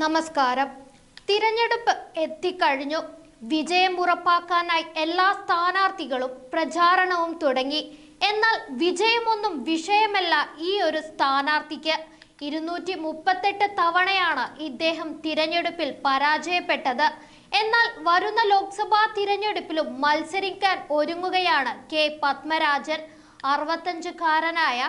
നമസ്കാരം. തിരഞ്ഞെടുപ്പ് എത്തിക്കഴിഞ്ഞു. വിജയം ഉറപ്പാക്കാനായി എല്ലാ സ്ഥാനാർത്ഥികളും പ്രചാരണവും തുടങ്ങി. എന്നാൽ വിജയമൊന്നും വിഷയമല്ല ഈ ഒരു സ്ഥാനാർത്ഥിക്ക്. ഇരുന്നൂറ്റി മുപ്പത്തെട്ട് തവണയാണ് ഇദ്ദേഹം തിരഞ്ഞെടുപ്പിൽ പരാജയപ്പെട്ടത്. എന്നാൽ വരുന്ന ലോക്സഭാ തിരഞ്ഞെടുപ്പിലും മത്സരിക്കാൻ ഒരുങ്ങുകയാണ് കെ. പത്മരാജൻ. അറുപത്തഞ്ചുകാരനായ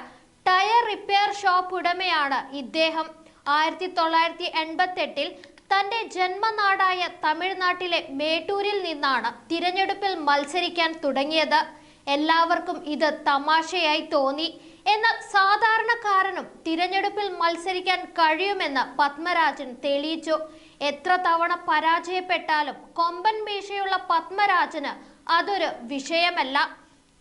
ടയർ റിപ്പയർ ഷോപ്പ് ഉടമയാണ് ഇദ്ദേഹം. ആയിരത്തി തൊള്ളായിരത്തി എൺപത്തെട്ടിൽ തന്റെ ജന്മനാടായ തമിഴ്നാട്ടിലെ മേട്ടൂരിൽ നിന്നാണ് തിരഞ്ഞെടുപ്പിൽ മത്സരിക്കാൻ തുടങ്ങിയത്. എല്ലാവർക്കും ഇത് തമാശയായി തോന്നി. എന്നാൽ സാധാരണക്കാരനും തിരഞ്ഞെടുപ്പിൽ മത്സരിക്കാൻ കഴിയുമെന്ന് പത്മരാജൻ തെളിയിച്ചു. എത്ര തവണ പരാജയപ്പെട്ടാലും കൊമ്പൻ മീശയുള്ള പത്മരാജന് അതൊരു വിഷയമല്ല.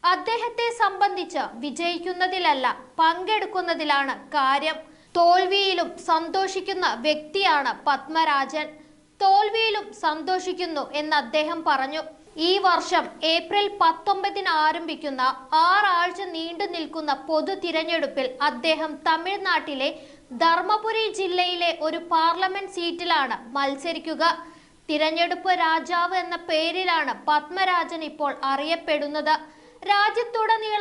അദ്ദേഹത്തെ സംബന്ധിച്ച് വിജയിക്കുന്നതിലല്ല പങ്കെടുക്കുന്നതിലാണ് കാര്യം. തോൽവിയിലും സന്തോഷിക്കുന്ന വ്യക്തിയാണ് പത്മരാജൻ. തോൽവിയിലും സന്തോഷിക്കുന്നു എന്ന് അദ്ദേഹം പറഞ്ഞു. ഈ വർഷം ഏപ്രിൽ പത്തൊമ്പതിന് ആരംഭിക്കുന്ന ആറാഴ്ച നീണ്ടു നിൽക്കുന്ന പൊതു തിരഞ്ഞെടുപ്പിൽ അദ്ദേഹം തമിഴ്നാട്ടിലെ ധർമ്മപുരി ജില്ലയിലെ ഒരു പാർലമെന്റ് സീറ്റിലാണ് മത്സരിക്കുക. തിരഞ്ഞെടുപ്പ് രാജാവ് എന്ന പേരിലാണ് പത്മരാജൻ ഇപ്പോൾ അറിയപ്പെടുന്നത്. രാജ്യത്തുടനീളം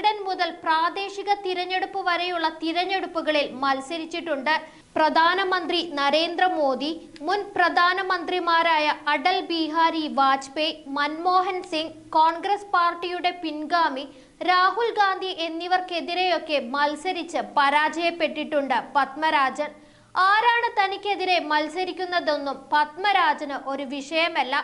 പ്രസിഡന്റ് മുതൽ പ്രാദേശിക തിരഞ്ഞെടുപ്പ് വരെയുള്ള തിരഞ്ഞെടുപ്പുകളിൽ മത്സരിച്ചിട്ടുണ്ട് പ്രധാനമന്ത്രി നരേന്ദ്രമോദി മുൻ പ്രധാനമന്ത്രിമാരായ അടൽ ബിഹാരി വാജ്പേയി മൻമോഹൻ സിംഗ് കോൺഗ്രസ് പാർട്ടിയുടെ പിൻഗാമി രാഹുൽ ഗാന്ധി എന്നിവർക്കെതിരെയൊക്കെ മത്സരിച്ച് പരാജയപ്പെട്ടിട്ടുണ്ട് പത്മരാജൻ. ആരാണ് തനിക്കെതിരെ മത്സരിക്കുന്നതെന്നും പത്മരാജന് ഒരു വിഷയമല്ല.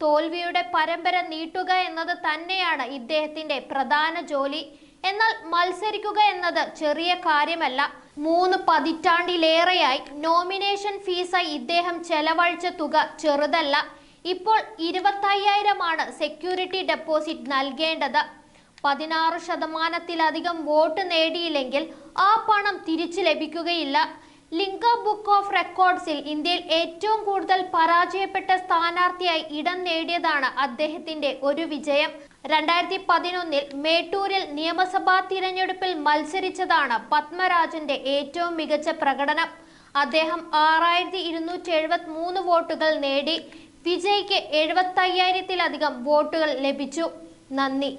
തോൽവിയുടെ പരമ്പര നീട്ടുക എന്നത് തന്നെയാണ് ഇദ്ദേഹത്തിന്റെ പ്രധാന ജോലി. എന്നാൽ മത്സരിക്കുക എന്നത് ചെറിയ കാര്യമല്ല. മൂന്ന് പതിറ്റാണ്ടിലേറെയായി നോമിനേഷൻ ഫീസായി ഇദ്ദേഹം ചെലവഴിച്ച തുക ചെറുതല്ല. ഇപ്പോൾ ഇരുപത്തയ്യായിരമാണ് സെക്യൂരിറ്റി ഡെപ്പോസിറ്റ് നൽകേണ്ടത്. പതിനാറ് ശതമാനത്തിലധികം വോട്ട് നേടിയില്ലെങ്കിൽ ആ പണം തിരിച്ചു ലഭിക്കുകയില്ല. ലിങ്ക ബുക്ക് ഓഫ് റെക്കോർഡ്സിൽ ഇന്ത്യയിൽ ഏറ്റവും കൂടുതൽ പരാജയപ്പെട്ട സ്ഥാനാർത്ഥിയായി ഇടം നേടിയതാണ് അദ്ദേഹത്തിന്റെ ഒരു വിജയം. രണ്ടായിരത്തി പതിനൊന്നിൽ മേട്ടൂരിൽ നിയമസഭാ തിരഞ്ഞെടുപ്പിൽ മത്സരിച്ചതാണ് പത്മരാജന്റെ ഏറ്റവും മികച്ച പ്രകടനം. അദ്ദേഹം ആറായിരത്തി ഇരുന്നൂറ്റി എഴുപത്തി മൂന്ന് വോട്ടുകൾ നേടി. വിജയ്ക്ക് എഴുപത്തയ്യായിരത്തിലധികം വോട്ടുകൾ ലഭിച്ചു. നന്ദി.